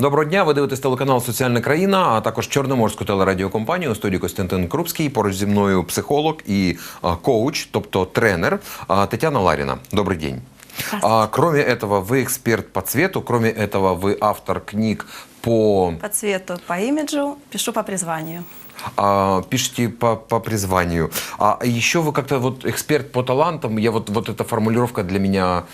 Доброго дня. Ви дивитесь телеканал Соціальна країна, а також Чорноморську телерадіокомпанію. У студії Костянтин Крупський. Поруч зі мною психолог і а, коуч, тобто тренер а, Тетяна Ларіна. Добрый день. А, кроме этого, вы эксперт по цвету, кроме этого, вы автор книг по... По цвету, по имиджу, пишу по призванию. а, пишете по, по призванию. А еще вы как-то вот эксперт по талантам. Я вот, вот эта формулировка для меня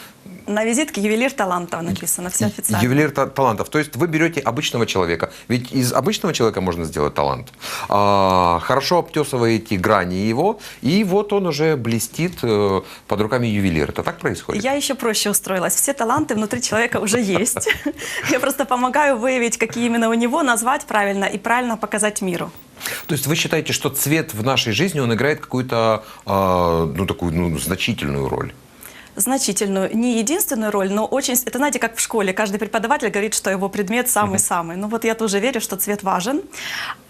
на визитке ювелир талантов написано, все официально. Ювелир та- талантов. То есть вы берете обычного человека. Ведь из обычного человека можно сделать талант. А, хорошо обтесываете грани его, и вот он уже блестит э, под руками ювелира. Это так происходит? Я еще проще устроилась. Все таланты внутри человека уже есть. Я просто помогаю выявить, какие именно у него, назвать правильно и правильно показать миру. То есть вы считаете, что цвет в нашей жизни, он играет какую-то, а, ну, такую, ну, значительную роль? Значительную, не единственную роль, но очень... Это знаете, как в школе. Каждый преподаватель говорит, что его предмет самый-самый. Ну вот я тоже верю, что цвет важен.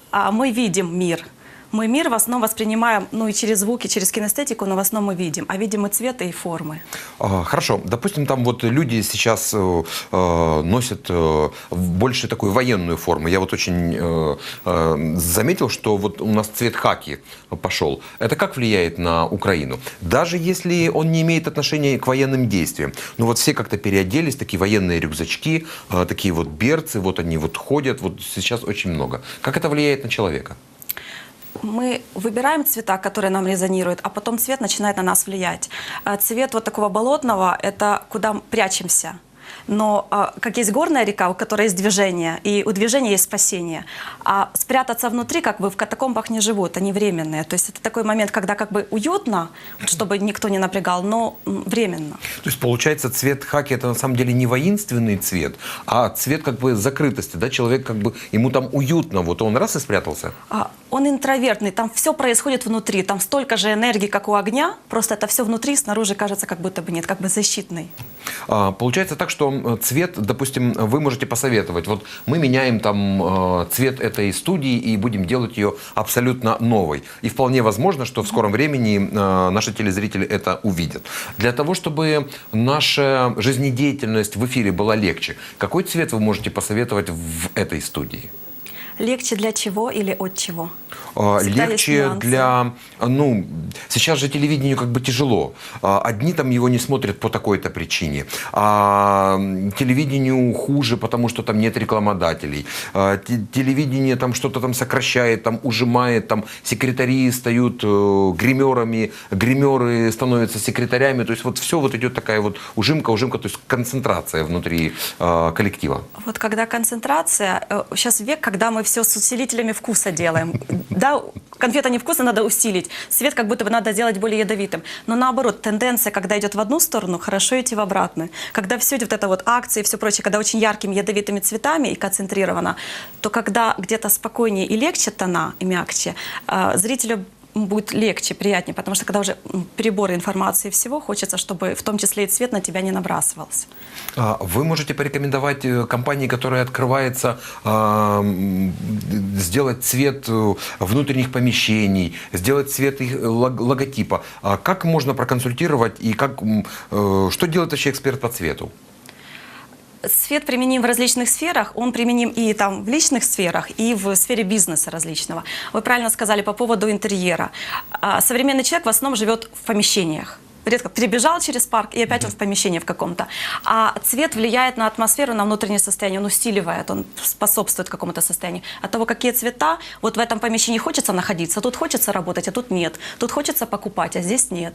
А мы видим мир. Мы мир в основном воспринимаем, ну и через звуки, через кинестетику, но в основном мы видим. А видим и цвета, и формы. А, Хорошо, допустим, там вот люди сейчас э, э, носят э, больше такую военную форму. Я вот очень э, э, заметил, что вот у нас цвет хаки пошел. Это как влияет на Украину? Даже если он не имеет отношения к военным действиям. Ну вот все как-то переоделись, такие военные рюкзачки, э, такие вот берцы, вот они вот ходят, вот сейчас очень много. Как это влияет на человека? Мы выбираем цвета, которые нам резонируют, а потом цвет начинает на нас влиять. А Цвет вот такого болотного – это куда прячемся. Но а, как есть горная река, у которой есть движение, и у движения есть спасение. А спрятаться внутри, как бы в катакомбах не живут, они временные. То есть это такой момент, когда как бы уютно, чтобы никто не напрягал, но временно. То есть получается цвет хаки это на самом деле не воинственный цвет, а цвет как бы закрытости, да, человек как бы ему там уютно, вот он раз и спрятался. А, Он интровертный, там все происходит внутри, там столько же энергии, как у огня, просто это все внутри, снаружи кажется, как будто бы нет, как бы защитный. А, Получается так, что цвет, допустим, вы можете посоветовать. Вот мы меняем там э, цвет этой студии и будем делать ее абсолютно новой. И вполне возможно, что в скором времени э, наши телезрители это увидят. Для того, чтобы наша жизнедеятельность в эфире была легче, какой цвет вы можете посоветовать в этой студии? Легче для чего или от чего? А, Всегда легче для, ну, сейчас же телевидению как бы тяжело. А, Одни там его не смотрят по такой-то причине, а телевидению хуже, потому что там нет рекламодателей. А, те- Телевидение там что-то там сокращает, там ужимает, там секретари стают э, гримерами, гримеры становятся секретарями. То есть вот все вот идет такая вот ужимка, ужимка, то есть концентрация внутри э, коллектива. Вот когда концентрация, сейчас век, когда мы все с усилителями вкуса делаем. Да, конфета невкусная, надо усилить. Цвет как будто бы надо сделать более ядовитым. Но наоборот, тенденция, когда идет в одну сторону, хорошо идти в обратную. Когда все идет вот это вот акции и все прочее, когда очень яркими ядовитыми цветами и концентрировано, то когда где-то спокойнее и легче тона, и мягче, а, зрителю будет легче, приятнее, потому что когда уже переборы информации всего, хочется, чтобы в том числе и цвет на тебя не набрасывался. А Вы можете порекомендовать э, компании, которая открывается, а, сделать цвет э, внутренних помещений, сделать цвет их лог- логотипа. А Как можно проконсультировать и как, э, что делает вообще эксперт по цвету? Свет применим в различных сферах, он применим и там в личных сферах, и в сфере бизнеса различного. Вы правильно сказали по поводу интерьера. А, Современный человек в основном живет в помещениях. Редко перебежал через парк, и опять он в помещении в каком-то. А цвет влияет на атмосферу, на внутреннее состояние, он усиливает, он способствует какому-то состоянию. От того, какие цвета, вот в этом помещении хочется находиться, тут хочется работать, а тут нет. Тут хочется покупать, а здесь нет.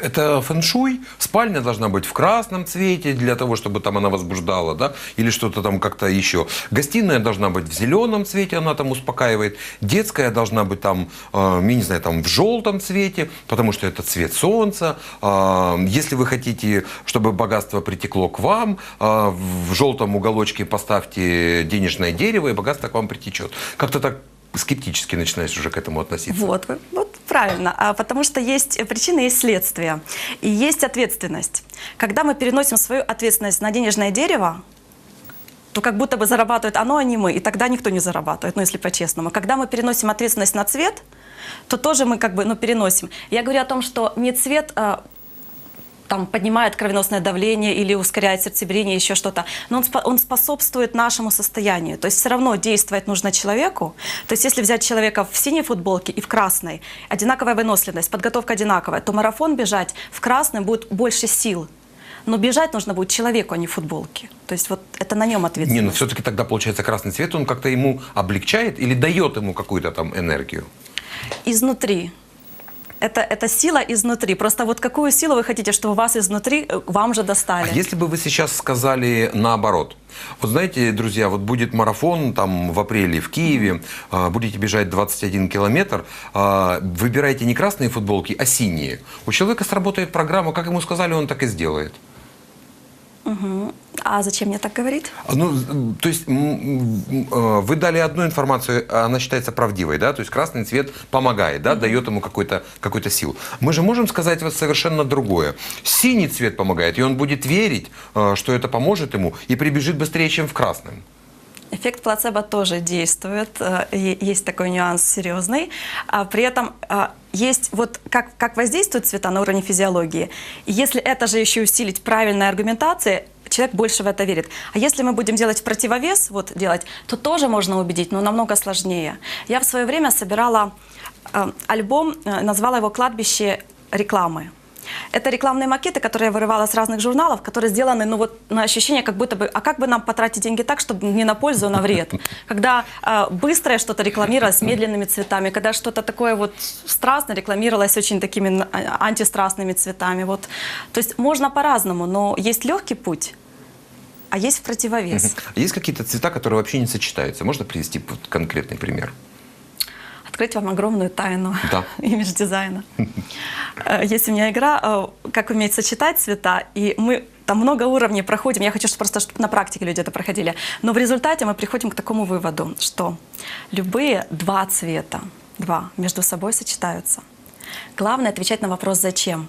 Это фэншуй. Спальня должна быть в красном цвете для того, чтобы там она возбуждала, да, или что-то там как-то еще. Гостиная должна быть в зеленом цвете, она там успокаивает. Детская должна быть там, э, я не знаю, там в желтом цвете, потому что это цвет солнца. А, Если вы хотите, чтобы богатство притекло к вам, а, в желтом уголочке поставьте денежное дерево, и богатство к вам притечет. Как-то так скептически начинаешь уже к этому относиться. Вот, вот правильно. А, потому что есть причины, есть следствие. И есть ответственность. Когда мы переносим свою ответственность на денежное дерево, то как будто бы зарабатывает оно, а не мы. И тогда никто не зарабатывает, ну если по-честному. Когда мы переносим ответственность на цвет, то тоже мы как бы ну, переносим. Я говорю о том, что не цвет а, там поднимает кровеносное давление или ускоряет сердцебиение, еще что-то. Но он, он способствует нашему состоянию. То есть все равно действовать нужно человеку. То есть если взять человека в синей футболке и в красной, одинаковая выносливость, подготовка одинаковая, то марафон бежать в красном будет больше сил. Но бежать нужно будет человеку, а не футболке. То есть вот это на нем Не, ответственность. ну все-таки тогда получается красный цвет, он как-то ему облегчает или дает ему какую-то там энергию? Изнутри. Это, это сила изнутри. Просто вот какую силу вы хотите, чтобы вас изнутри э, вам же достали? А если бы вы сейчас сказали наоборот? Вот знаете, друзья, вот будет марафон там в апреле в Киеве, а, будете бежать 21 километр, а, выбирайте не красные футболки, а синие. У человека сработает программа, как ему сказали, он так и сделает. А зачем мне так говорить? А, Ну, то есть э, вы дали одну информацию, а она считается правдивой, да? То есть красный цвет помогает, да, дает ему какой-то какой сил. Мы же можем сказать вот совершенно другое. Синий цвет помогает, и он будет верить, что это поможет ему, и прибежит быстрее, чем в красном. Эффект плацебо тоже действует, э, есть такой нюанс серьезный. А При этом а, есть вот как, как воздействуют цвета на уровне физиологии. И если это же еще усилить правильной аргументацией, человек больше в это верит. А если мы будем делать противовес, вот делать, то тоже можно убедить, но намного сложнее. Я в свое время собирала э, альбом, э, назвала его «Кладбище рекламы». Это рекламные макеты, которые я вырывала с разных журналов, которые сделаны, ну вот на ощущение, как будто бы, а как бы нам потратить деньги так, чтобы не на пользу, а на вред? Когда э, быстрое что-то рекламировалось с медленными цветами, когда что-то такое вот страстно рекламировалось очень такими а- антистрастными цветами. Вот. То есть можно по-разному, но есть легкий путь, а есть противовес. А Есть какие-то цвета, которые вообще не сочетаются? Можно привести конкретный пример? Открыть вам огромную тайну Да. имидж-дизайна. Э, Есть у меня игра, э, как уметь сочетать цвета, и мы там много уровней проходим. Я хочу, чтобы просто чтобы на практике люди это проходили. Но в результате мы приходим к такому выводу, что любые два цвета, два, между собой сочетаются. Главное отвечать на вопрос «зачем?».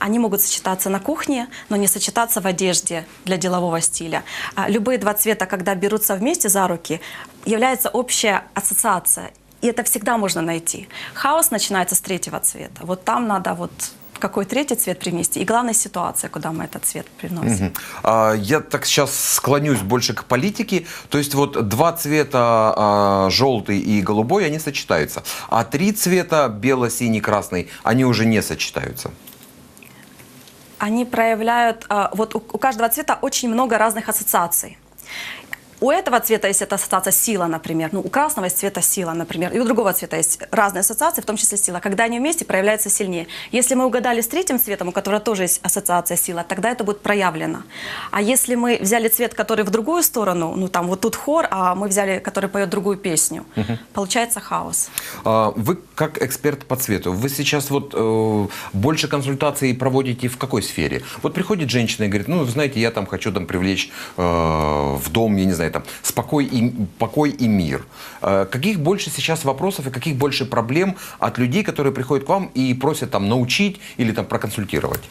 Они могут сочетаться на кухне, но не сочетаться в одежде для делового стиля. А Любые два цвета, когда берутся вместе за руки, является общая ассоциация. И это всегда можно найти. Хаос начинается с третьего цвета. Вот там надо вот какой третий цвет привнести. И главная ситуация, куда мы этот цвет приносим. А, Я так сейчас склонюсь больше к политике. То есть вот два цвета, а, желтый и голубой, они сочетаются. А три цвета, бело, синий, красный, они уже не сочетаются. они проявляют, а, вот у, у каждого цвета очень много разных ассоциаций. У этого цвета есть эта ассоциация сила, например. Ну, у красного есть цвета сила, например. И у другого цвета есть разные ассоциации, в том числе сила. Когда они вместе, проявляются сильнее. Если мы угадали с третьим цветом, у которого тоже есть ассоциация сила, тогда это будет проявлено. А если мы взяли цвет, который в другую сторону, ну там вот тут хор, а мы взяли, который поет другую песню, получается хаос. А, Вы как эксперт по цвету, вы сейчас вот э, больше консультаций проводите в какой сфере? Вот приходит женщина и говорит, ну, знаете, я там хочу там привлечь э, в дом, я не знаю, там, спокой и, покой и мир. Э, каких больше сейчас вопросов и каких больше проблем от людей, которые приходят к вам и просят там научить или там проконсультировать?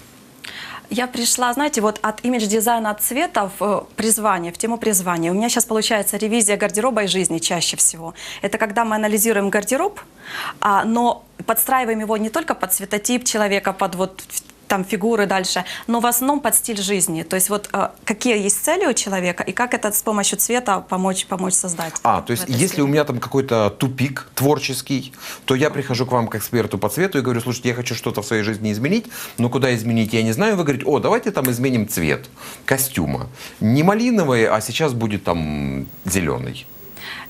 Я пришла, знаете, вот от имидж-дизайна от цвета в э, призвание, в тему призвания. У меня сейчас получается ревизия гардероба и жизни чаще всего. Это когда мы анализируем гардероб, а, но подстраиваем его не только под цветотип человека, под вот там фигуры дальше, но в основном под стиль жизни. То есть вот э, какие есть цели у человека и как это с помощью цвета помочь, помочь создать. А, то есть если сфере. у меня там какой-то тупик творческий, то я прихожу к вам к эксперту по цвету и говорю, слушайте, я хочу что-то в своей жизни изменить, но куда изменить, я не знаю. Вы говорите, о, давайте там изменим цвет костюма. Не малиновый, а сейчас будет там зеленый.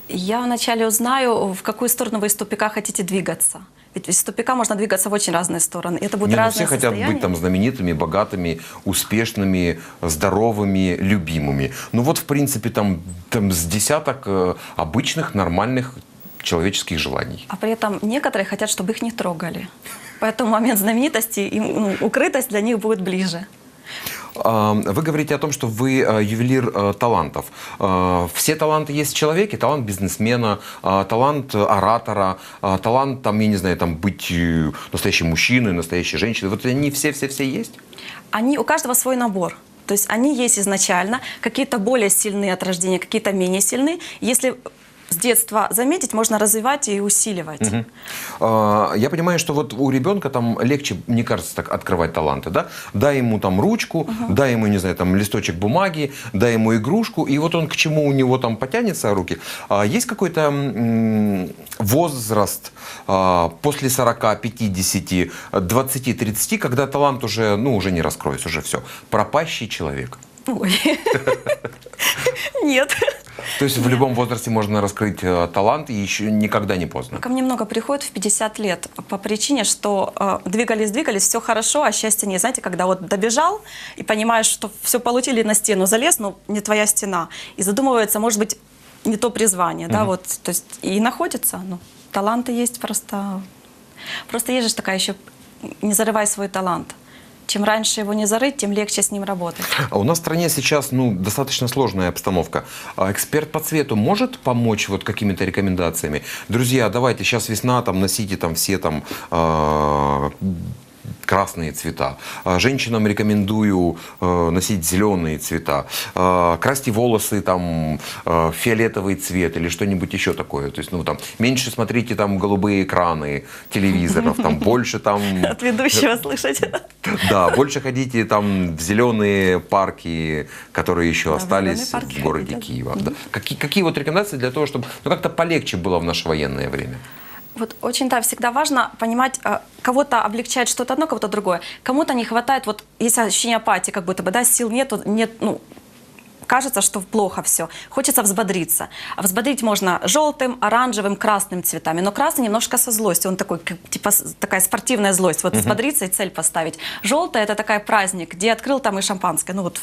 Я вначале узнаю, в какую сторону вы из тупика хотите двигаться. Ведь из тупика можно двигаться в очень разные стороны. И это будут Не, ну, разные все хотят состояния. быть там знаменитыми, богатыми, успешными, здоровыми, любимыми. Ну вот, в принципе, там, там с десяток э, обычных, нормальных человеческих желаний. А при этом некоторые хотят, чтобы их не трогали. Поэтому момент знаменитости и ну, укрытость для них будет ближе. Вы говорите о том, что вы э, ювелир э, талантов. Э, Все таланты есть в человеке. Талант бизнесмена, талант оратора, талант, там, я не знаю, там, быть настоящим мужчиной, настоящей женщиной. Вот они все-все-все есть? Они, у каждого свой набор. То есть они есть изначально, какие-то более сильные от рождения, какие-то менее сильные. Если с детства заметить, можно развивать и усиливать. А, Я понимаю, что вот у ребенка там легче, мне кажется, так открывать таланты, да? Дай ему там ручку, дай ему, не знаю, там листочек бумаги, дай ему игрушку, и вот он к чему у него там потянется руки. А Есть какой-то возраст а, после 40, 50, 20, 30, когда талант уже, ну, уже не раскроется, уже все. Пропащий человек. Ой. Нет. То есть в любом возрасте можно раскрыть э, талант, и еще никогда не поздно. Ко мне много приходит в 50 лет по причине, что э, двигались, двигались, все хорошо, а счастья нет. Знаете, когда вот добежал и понимаешь, что все получили на стену, залез, но не твоя стена, и задумывается, может быть, не то призвание, да, вот, то есть и находится, ну, таланты есть просто, просто есть же такая еще, не зарывай свой талант. Чем раньше его не зарыть, тем легче с ним работать. А у нас в стране сейчас ну, достаточно сложная обстановка. А эксперт по цвету может помочь вот какими-то рекомендациями? Друзья, давайте, сейчас весна, там носите там все там а, красные цвета. А Женщинам рекомендую э, носить зеленые цвета. А, Красьте волосы там э, фиолетовый цвет или что-нибудь еще такое. То есть, ну там меньше смотрите там голубые экраны телевизоров, там больше там От ведущего слышать. да, больше ходите там в зеленые парки, которые еще в остались в городе. Киева. Какие, какие вот рекомендации для того, чтобы ну, как-то полегче было в наше военное время? Вот очень, да, всегда важно понимать, э, кого-то облегчает что-то одно, кого-то другое. Кому-то не хватает, вот есть ощущение апатии, как будто бы, да, сил нету, нет, ну, кажется, что плохо все. Хочется взбодриться. А взбодрить можно желтым, оранжевым, красным цветами. Но красный немножко со злостью. Он такой, как, типа, такая спортивная злость. Вот взбодриться и цель поставить. Желтый это такая праздник, где открыл там и шампанское. Ну вот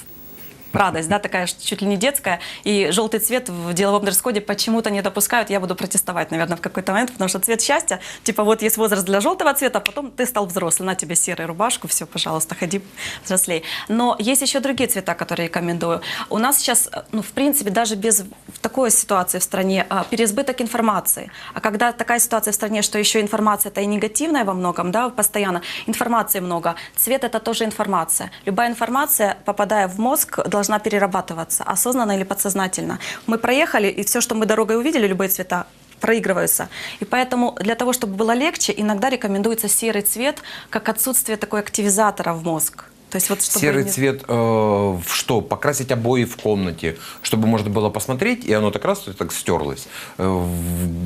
радость, да, такая чуть ли не детская. И желтый цвет в деловом дресс-коде почему-то не допускают. Я буду протестовать, наверное, в какой-то момент, потому что цвет счастья, типа вот есть возраст для желтого цвета, а потом ты стал взрослый, на тебе серую рубашку, все, пожалуйста, ходи взрослей. Но есть еще другие цвета, которые рекомендую. У нас сейчас, э, ну, в принципе, даже без такой ситуации в стране а, переизбыток информации. А когда такая ситуация в стране, что еще информация это и негативная во многом, да, постоянно, информации много. Цвет это тоже информация. Любая информация, попадая в мозг, должна перерабатываться, осознанно или подсознательно. Мы проехали, и все, что мы дорогой увидели, любые цвета, проигрываются. И поэтому для того, чтобы было легче, иногда рекомендуется серый цвет, как отсутствие такой активизатора в мозг. То есть вот чтобы Серый не- цвет э, в что? Покрасить обои в комнате, чтобы можно было посмотреть, и оно так раз так стерлось. Э,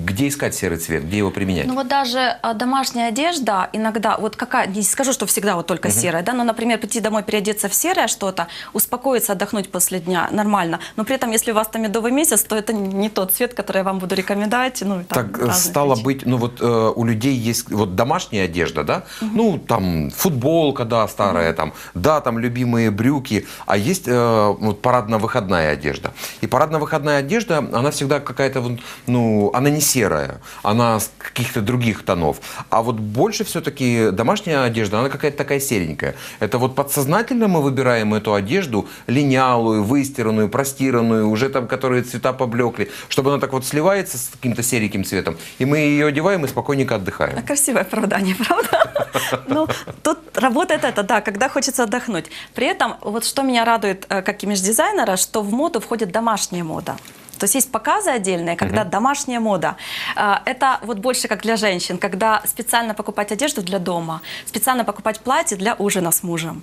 где искать серый цвет? Где его применять? Ну вот даже а, домашняя одежда иногда, вот какая, не скажу, что всегда вот только серая, да, но, например, прийти домой, переодеться в серое что-то, успокоиться, отдохнуть после дня, нормально. Но при этом, если у вас там медовый месяц, то это не тот цвет, который я вам буду рекомендовать. Ну, и там Так э, стало причины. быть, ну вот э, у людей есть вот домашняя одежда, да, ну там футболка, да, старая, там, да, там любимые брюки, а есть э, вот парадно-выходная одежда. И парадно-выходная одежда, она всегда какая-то, ну, она не серая, она каких-то других тонов. А вот больше все-таки домашняя одежда, она какая-то такая серенькая. Это вот подсознательно мы выбираем эту одежду, линялую, выстиранную, простиранную, уже там, которые цвета поблекли, чтобы она так вот сливается с каким-то сереньким цветом, и мы ее одеваем и спокойненько А отдыхаем. Красивое оправдание, правда? Ну, тут работает это, да, когда хочется отдохнуть. При этом, вот что меня радует э, как имидж-дизайнера, что в моду входит домашняя мода. То есть есть показы отдельные, когда домашняя мода. Э, Это вот больше как для женщин, когда специально покупать одежду для дома, специально покупать платье для ужина с мужем.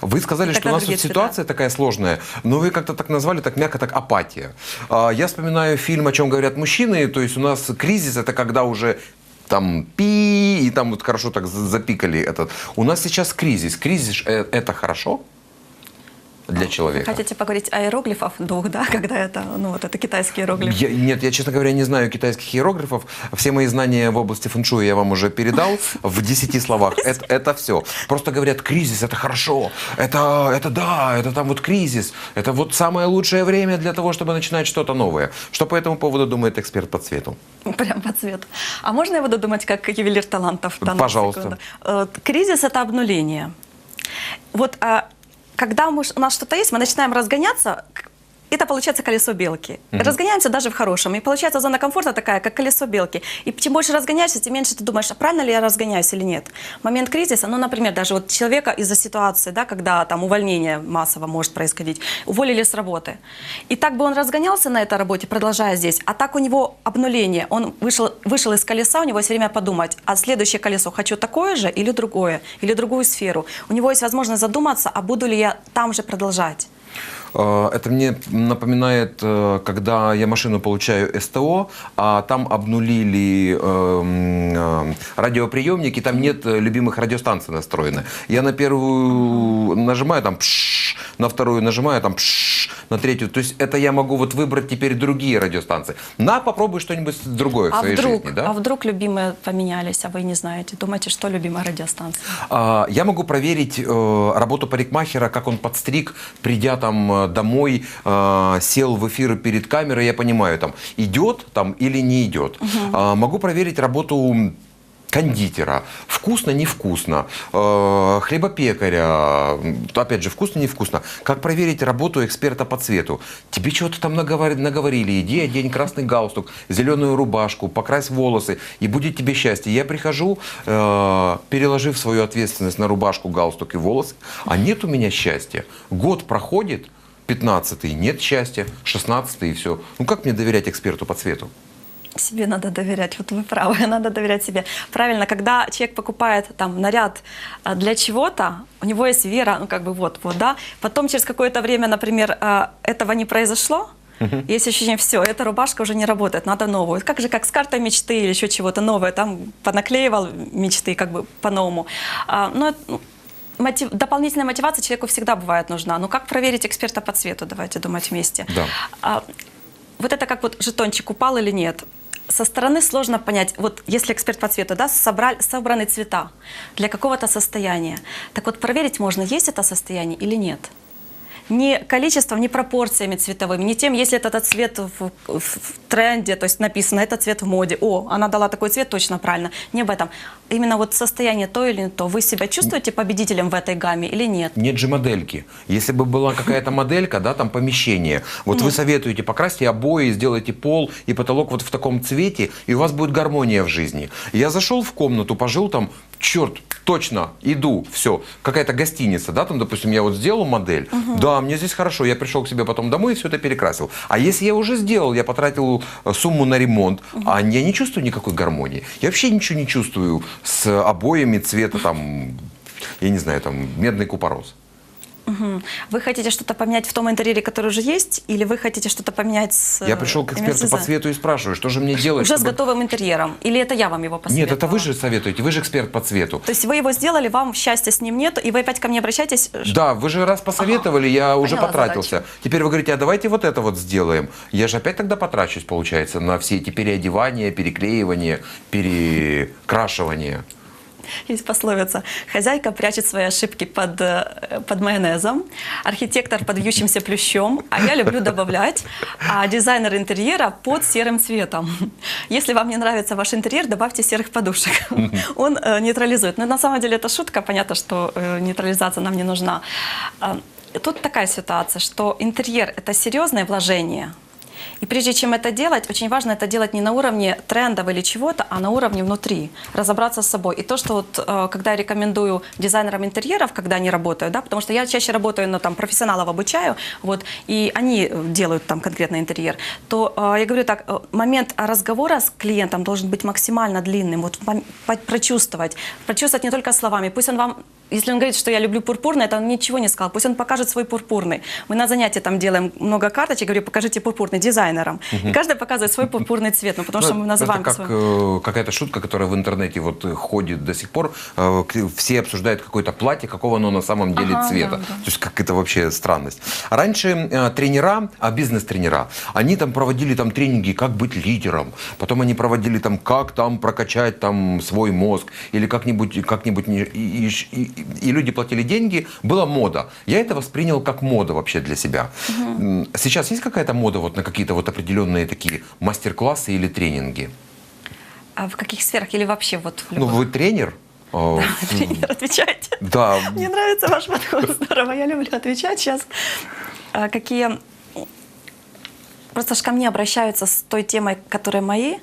Вы сказали, И что у нас тут ситуация такая сложная, но вы как-то так назвали, так мягко, так апатия. А, Я вспоминаю фильм, о чем говорят мужчины, то есть у нас кризис, это когда уже там пи, и там вот хорошо так за- запикали этот. У нас сейчас кризис. Кризис э, это хорошо для человека? хотите поговорить о иероглифах двух, да, когда это, ну вот это китайские иероглифы. Я- нет, я, честно говоря, не знаю китайских иероглифов. Все мои знания в области фэншуя я вам уже передал в 10 словах. Это, это все. Просто говорят, кризис – это хорошо. Это, это да, это там вот кризис. Это вот самое лучшее время для того, чтобы начинать что-то новое. Что по этому поводу думает эксперт по цвету? Прям по цвету. А можно я буду думать как ювелир талантов? Пожалуйста. секунду? Э, Кризис – это обнуление. Вот а, когда мы, у нас что-то есть, мы начинаем разгоняться, это получается колесо белки. Разгоняемся даже в хорошем. И получается зона комфорта такая, как колесо белки. И чем больше разгоняешься, тем меньше ты думаешь, а правильно ли я разгоняюсь или нет. Момент кризиса, ну, например, даже вот человека из-за ситуации, да, когда там увольнение массово может происходить, уволили с работы. И так бы он разгонялся на этой работе, продолжая здесь, а так у него обнуление. Он вышел, вышел из колеса, у него есть время подумать, а следующее колесо хочу такое же или другое, или другую сферу. У него есть возможность задуматься, а буду ли я там же продолжать. Э, Это мне напоминает, э, когда я машину получаю СТО, а там обнулили эм, э, радиоприемники, там нет любимых радиостанций настроены. Я на первую нажимаю, там пш, на вторую нажимаю, там пш, на третью. То есть это я могу вот выбрать теперь другие радиостанции. На, попробуй что-нибудь другое в А своей вдруг, жизни, да? а вдруг любимые поменялись, а вы не знаете? Думаете, что любимая радиостанция? А, Я могу проверить э, работу парикмахера, как он подстриг, придя там э, домой, э, сел в эфир перед камерой, я понимаю, там идет там или не идет. А, Могу проверить работу кондитера. Вкусно, невкусно. Э, хлебопекаря. Опять же, вкусно, невкусно. Как проверить работу эксперта по цвету? Тебе что-то там наговор- наговорили. Иди, одень красный галстук, зеленую рубашку, покрась волосы, и будет тебе счастье. Я прихожу, э, переложив свою ответственность на рубашку, галстук и волосы, а нет у меня счастья. Год проходит, 15-й, нет счастья, 16-й и все. Ну как мне доверять эксперту по цвету? Себе надо доверять, вот вы правы, надо доверять себе. Правильно, когда человек покупает там наряд а, для чего-то, у него есть вера, ну как бы вот, вот, да. Потом через какое-то время, например, а, этого не произошло, есть ощущение, все, эта рубашка уже не работает, надо новую. Как же, как с картой мечты или еще чего-то новое, там понаклеивал мечты как бы по-новому. А, но это, ну, мотив- дополнительная мотивация человеку всегда бывает нужна. Но как проверить эксперта по цвету? Давайте думать вместе. Да. А, вот это как вот жетончик упал или нет. Со стороны сложно понять, вот если эксперт по цвету, да, собрали, собраны цвета для какого-то состояния. Так вот проверить можно, есть это состояние или нет. Не количеством, не пропорциями цветовыми, не тем, если этот цвет в, в- тренде, то есть написано, это цвет в моде, о, она дала такой цвет, точно правильно. Не об этом. Именно вот состояние то или не то. Вы себя чувствуете победителем в этой гамме или нет? Нет же модельки. Если бы была какая-то моделька, да, там помещение, вот вы советуете, покрасьте обои, сделайте пол и потолок вот в таком цвете, и у вас будет гармония в жизни. Я зашел в комнату, пожил там, черт, точно, иду, все. Какая-то гостиница, да, там, допустим, я вот сделал модель, да, мне здесь хорошо, я пришел к себе потом домой и все это перекрасил. А если я уже сделал, я потратил э, сумму на ремонт, а я не чувствую никакой гармонии. Я вообще ничего не чувствую с обоями цвета там, я не знаю, там, медный купорос. Вы хотите что-то поменять в том интерьере, который уже есть, или вы хотите что-то поменять с... Я пришел к с эксперту по цвету и спрашиваю, что же мне делать? Уже с чтобы- готовым интерьером? Или это я вам его посоветовала? Нет, это вы же советуете, вы же эксперт по цвету. То есть вы его сделали, вам счастья с ним нет, и вы опять ко мне обращаетесь? э, Да, вы же раз посоветовали, я уже поняла потратился. задачу. Теперь вы говорите, а давайте вот это вот сделаем. Я же опять тогда потрачусь, получается, на все эти переодевания, переклеивания, перекрашивания. Есть пословица. Хозяйка прячет свои ошибки под, э, под майонезом, архитектор под вьющимся плющом, а я люблю добавлять, а дизайнер интерьера под серым цветом. Если вам не нравится ваш интерьер, добавьте серых подушек. Он э, нейтрализует. Но на самом деле это шутка, понятно, что э, нейтрализация нам не нужна. А, Тут такая ситуация, что интерьер – это серьезное вложение – и прежде чем это делать, очень важно это делать не на уровне трендов или чего-то, а на уровне внутри, разобраться с собой. И то, что вот, э, когда я рекомендую дизайнерам интерьеров, когда они работают, да, потому что я чаще работаю, ну, там, профессионалов обучаю, вот, и они э, делают там конкретно интерьер, то э, я говорю так, момент разговора с клиентом должен быть максимально длинным, вот прочувствовать, прочувствовать не только словами, пусть он вам если он говорит, что я люблю пурпурный, это он ничего не сказал. Пусть он покажет свой пурпурный. Мы на занятии там делаем много карточек, говорю, покажите пурпурный дизайнерам. И каждый показывает свой пурпурный цвет, ну, потому что Ну, мы называем это как э, какая-то шутка, которая в интернете вот ходит до сих пор. Э, Все обсуждают какое-то платье, какого оно на самом деле Ага, цвета. да, да. То есть как это вообще странность. Раньше э, тренера, а бизнес-тренера, они там проводили там тренинги, как быть лидером. Потом они проводили там, как там прокачать там свой мозг или как-нибудь, как-нибудь и, люди платили деньги. Была мода. Я это воспринял как мода вообще для себя. М, Сейчас есть какая-то мода вот на какие-то вот определенные такие мастер-классы или тренинги? А в каких сферах или вообще вот Ну, вы тренер? Э, Тренер, отвечайте. Да, Мне нравится ваш подход, здорово, я люблю отвечать сейчас. А Какие Просто ж ко мне обращаются с той темой, которая мои.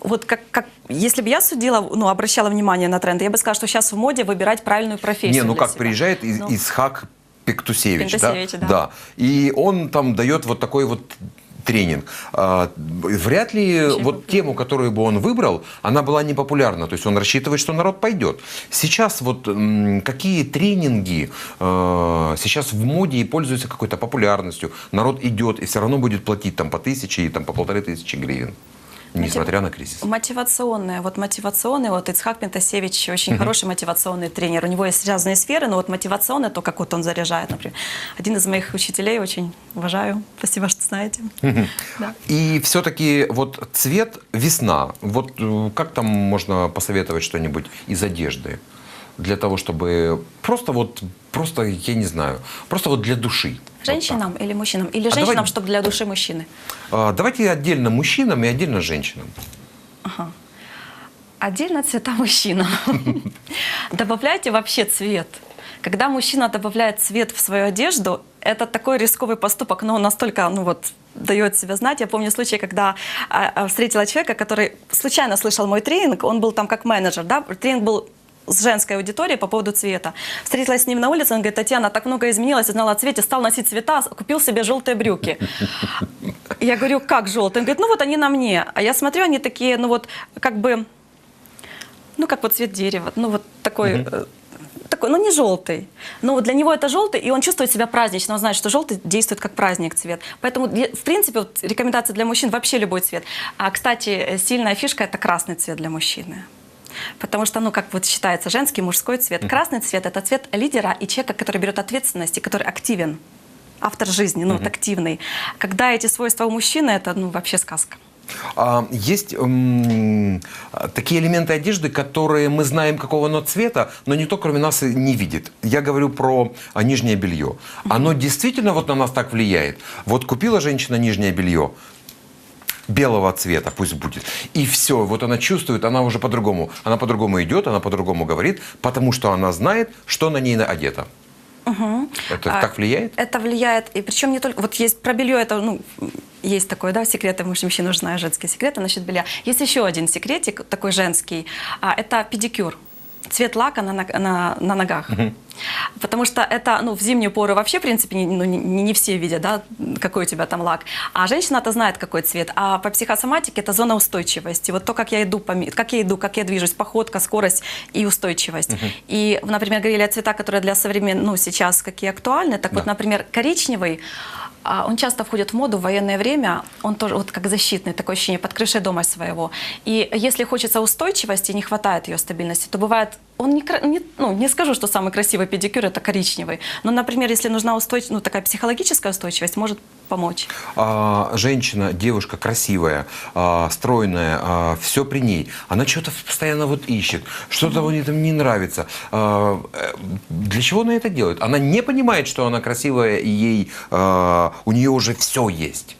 Вот как, как если бы я судила, ну, обращала внимание на тренды, я бы сказала, что сейчас в моде выбирать правильную профессию. Не, ну как себя. приезжает из, Ну. Исхак Пектусевич, Пентусевич, да? да. И он там дает вот такой вот тренинг. А, вряд ли Очень вот тему, которую бы он выбрал, она была непопулярна. То есть он рассчитывает, что народ пойдет. Сейчас вот какие тренинги э, сейчас в моде и пользуются какой-то популярностью, народ идет и все равно будет платить там по тысяче и там по полторы тысячи гривен, несмотря на кризис. Мотивационная, вот мотивационный, вот Ицхак Пентасевич очень хороший мотивационный тренер. У него есть разные сферы, но вот мотивационный, то, как вот он заряжает, например. Один из моих учителей, очень уважаю. Спасибо, что знаете. Да. И все-таки вот цвет весна. Вот э, как там можно посоветовать что-нибудь из одежды? Для того, чтобы просто вот, просто, я не знаю, просто вот для души. Вот так. Женщинам или мужчинам? Или А женщинам, давай- чтобы для души мужчины? А, Давайте отдельно мужчинам и отдельно женщинам. Ага. Отдельно цвета мужчина. Добавляйте вообще цвет. Когда мужчина добавляет цвет в свою одежду, это такой рисковый поступок, но он настолько, ну вот, дает себя знать. Я помню случай, когда а, а, встретила человека, который случайно слышал мой тренинг, он был там как менеджер, да, тренинг был с женской аудиторией по поводу цвета. Встретилась с ним на улице, он говорит, Татьяна, так много изменилось, узнала о цвете, стал носить цвета, купил себе желтые брюки. Я говорю, как желтые? Он говорит, ну вот они на мне. А я смотрю, они такие, ну вот, как бы, ну как вот цвет дерева, ну вот такой, э, такой, ну не желтый. Но вот для него это желтый, и он чувствует себя празднично, он знает, что желтый действует как праздник цвет. Поэтому, в принципе, вот рекомендация для мужчин вообще любой цвет. А, кстати, сильная фишка – это красный цвет для мужчины. Потому что, ну, как вот считается, женский, мужской цвет. Красный цвет – это цвет лидера и человека, который берет ответственность и который активен. Автор жизни, ну, вот активный. Когда эти свойства у мужчины, это, ну, вообще сказка. А, Есть м, такие элементы одежды, которые мы знаем, какого оно цвета, но никто, кроме нас, не видит. Я говорю про а, нижнее белье. Оно действительно вот на нас так влияет. Вот купила женщина нижнее белье, белого цвета, пусть будет. И все, вот она чувствует, она уже по-другому. Она по-другому идет, она по-другому говорит, потому что она знает, что на ней одето. Это А, так влияет? Это влияет, и причем не только, вот есть про белье, это, ну, есть такое, да, секреты, муж мужчин знаю женские секреты насчет белья. Есть еще один секретик, такой женский, а, это педикюр. Цвет лака на, на, на ногах. Потому что это, ну, в зимнюю пору вообще, в принципе, не, ну, не, не все видят, да, какой у тебя там лак. А женщина-то знает, какой цвет. А по психосоматике это зона устойчивости. Вот то, как я иду, как я иду, как я движусь, походка, скорость и устойчивость. И, например, говорили о цветах, которые для современных, ну, сейчас какие актуальны. Так вот, Да. например, коричневый, а, он часто входит в моду в военное время, он тоже вот как защитный, такое ощущение, под крышей дома своего. И если хочется устойчивости, не хватает ее стабильности, то бывает, он не, не- ну, не скажу, что самый красивый педикюр это коричневый, но, например, если нужна устойчивость, ну, такая психологическая устойчивость, может помочь. а, женщина, девушка красивая, а, стройная, все при ней, она что-то постоянно вот ищет, что-то у нее там не нравится. А, э, для чего она это делает? Она не понимает, что она красивая, и ей, а, у нее уже все есть.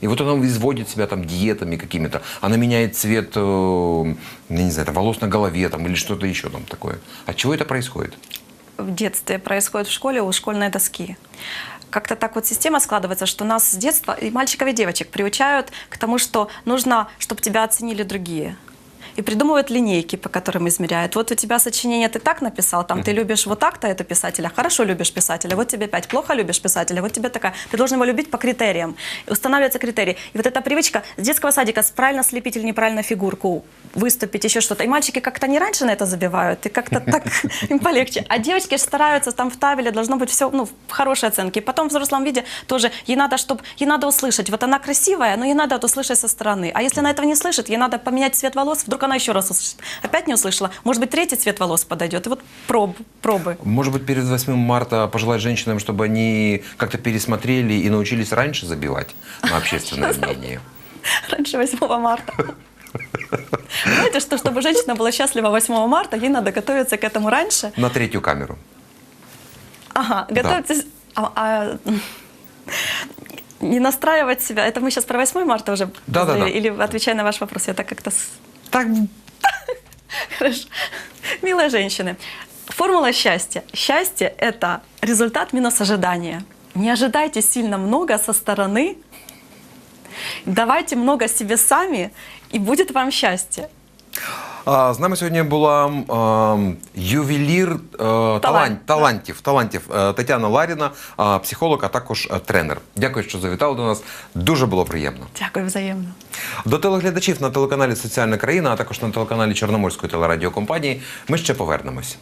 И вот она изводит себя там диетами какими-то. Она меняет цвет, э, я не знаю, там, волос на голове там, или что-то еще там такое. От чего это происходит? в детстве происходит в школе у школьной доски. Как-то так вот система складывается, что нас с детства, и мальчиков, и девочек, приучают к тому, что нужно, чтобы тебя оценили другие. И придумывают линейки, по которым измеряют. Вот у тебя сочинение ты так написал, там ты любишь вот так-то это писателя, хорошо любишь писателя, вот тебе пять, плохо любишь писателя, вот тебе такая. Ты должен его любить по критериям. Устанавливаются критерии. И вот эта привычка с детского садика правильно слепить или неправильно фигурку, выступить, еще что-то. И мальчики как-то не раньше на это забивают, и как-то так им полегче. А девочки стараются, там в табеле должно быть все ну, в хорошей оценке. И потом в взрослом виде тоже ей надо, чтобы ей надо услышать. Вот она красивая, но ей надо это услышать со стороны. А если она этого не слышит, ей надо поменять цвет волос, вдруг она еще раз услышит. Опять не услышала. Может быть, третий цвет волос подойдет. И вот проб, пробы. Может быть, перед 8 марта пожелать женщинам, чтобы они как-то пересмотрели и научились раньше забивать на общественное мнение. Раньше 8 марта. Знаете, что чтобы женщина была счастлива 8 марта, ей надо готовиться к этому раньше. На третью камеру. Ага, готовьтесь. а- а, не настраивать себя. Это мы сейчас про 8 марта уже Да-да-да. поговорили? Или отвечая на ваш вопрос, я так как-то... Так, Хорошо. Милые женщины, формула счастья. Счастье – это результат минус ожидания. Не ожидайте сильно много со стороны Давайте много себе сами, и будет вам счастье. А, з нами сьогодні була м, ювелір е, талант, талантів, талантів е, Тетяна Ларіна, а, психолог, а також е, тренер. Дякую, що завітали до нас. Дуже було приємно. Дякую взаємно. До телеглядачів на телеканалі Соціальна країна, а також на телеканалі Чорноморської телерадіокомпанії. Ми ще повернемось.